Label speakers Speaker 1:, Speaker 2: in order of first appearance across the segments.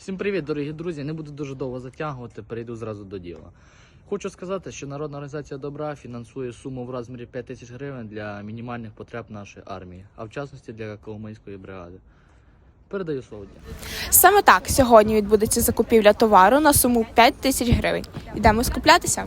Speaker 1: Всім привіт, дорогі друзі! Не буду дуже довго затягувати, перейду зразу до діла. Хочу сказати, що Народна організація добра фінансує суму в розмірі 5 тисяч гривень для мінімальних потреб нашої армії, а в частності для Коломийської бригади. Передаю слово.
Speaker 2: Саме так сьогодні відбудеться закупівля товару на суму 5 тисяч гривень. Йдемо скуплятися.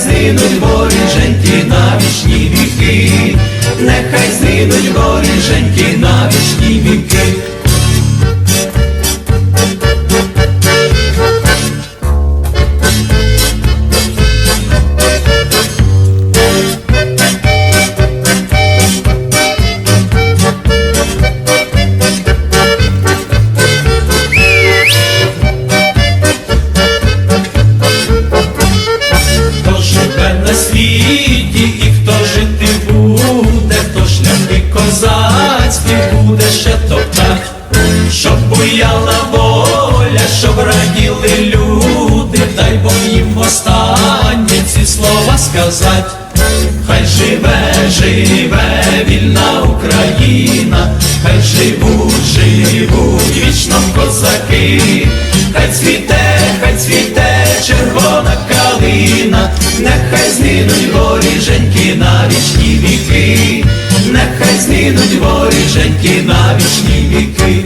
Speaker 3: згинуть на світі і хто жити буде, хто шляхи козацькі буде ще топтать, щоб буяла воля, щоб раділи люди, дай Бог їм останнє ці слова сказать. Хай живе, живе вільна Україна, хай живуть, живуть вічно козаки, хай цвіте, хай цвіте червона калина, нехай згинуть воріженьки на вічні віки, нехай згинуть воріженьки на вічні віки.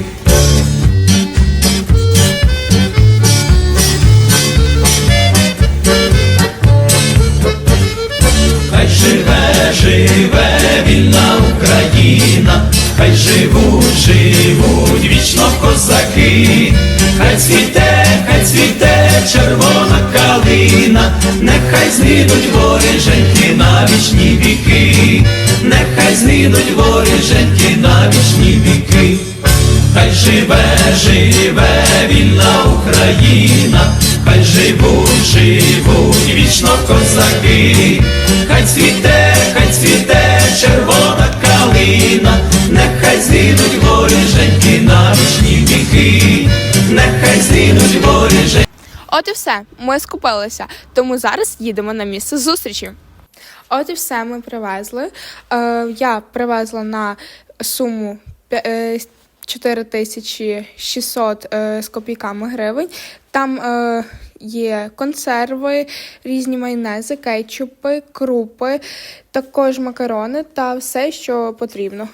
Speaker 3: Хай живе, живе вільна Україна, хай живуть, живуть вічно козаки, хай цвіте, хай цвіте калина, нехай згинуть воріженьки на вічні віки, нехай згинуть воріженьки на вічні віки. Хай живе, живе вільна Україна, хай живуть, живуть вічно козаки, хай цвіте, хай цвіте червона калина, нехай згинуть воріженьки на вічні віки, нехай згинуть воріженьки.
Speaker 2: От і все, ми скупилися, тому зараз їдемо на місце зустрічі. От і все ми привезли. Е, я привезла на суму е, 4600 е, з копійками гривень. Там е, є консерви, різні майонези, кетчупи, крупи, також макарони та все, що потрібно.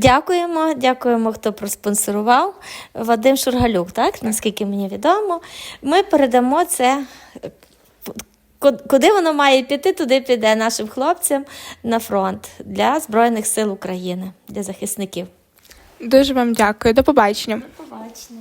Speaker 4: Дякуємо, дякуємо, хто проспонсорував. Вадим Шургалюк, так? Наскільки мені відомо. Ми передамо це. Куди воно має піти, туди піде нашим хлопцям на фронт для Збройних сил України, для захисників.
Speaker 2: Дуже вам дякую. До побачення.
Speaker 4: Побачення.